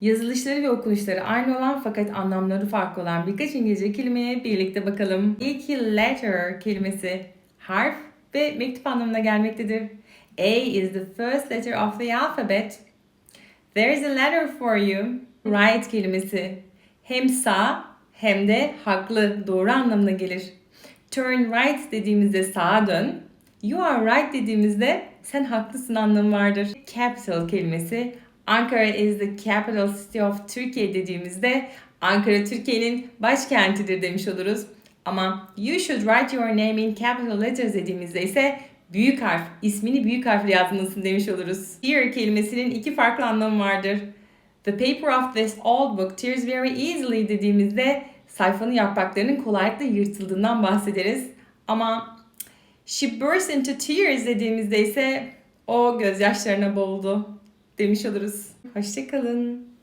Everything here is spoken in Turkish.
Yazılışları ve okunuşları aynı olan fakat anlamları farklı olan birkaç İngilizce kelimeye birlikte bakalım. İlk letter kelimesi harf ve mektup anlamına gelmektedir. A is the first letter of the alphabet. There is a letter for you. Right kelimesi hem sağ hem de haklı, doğru anlamına gelir. Turn right dediğimizde sağa dön. You are right dediğimizde sen haklısın anlamı vardır. Capital kelimesi Ankara is the capital city of Turkey dediğimizde Ankara Türkiye'nin başkentidir demiş oluruz. Ama you should write your name in capital letters dediğimizde ise büyük harf, ismini büyük harfle yazmalısın demiş oluruz. Here kelimesinin iki farklı anlamı vardır. The paper of this old book tears very easily dediğimizde sayfanın yapraklarının kolaylıkla yırtıldığından bahsederiz. Ama she burst into tears dediğimizde ise o gözyaşlarına boğuldu demiş oluruz. Hoşçakalın.